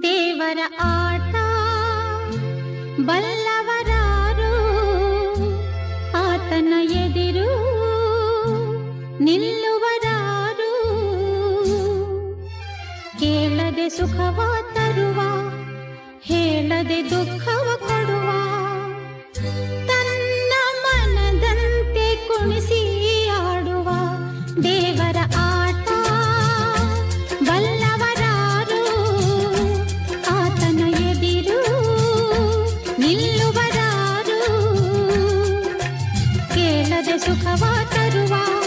ಆಟ ಬಲ್ಲವರಾರು ಆತನ ಎದಿರು ನಿಲ್ಲುವರಾರು. ಕೇಳದೆ ಸುಖವ ತರುವ ಹೇಳದೆ ದುಃಖವ ಕೊಡುವ ತನ್ನ ಮನದಂತೆ ಕುಣಿಸಿ ಸುಖವ ತರುವ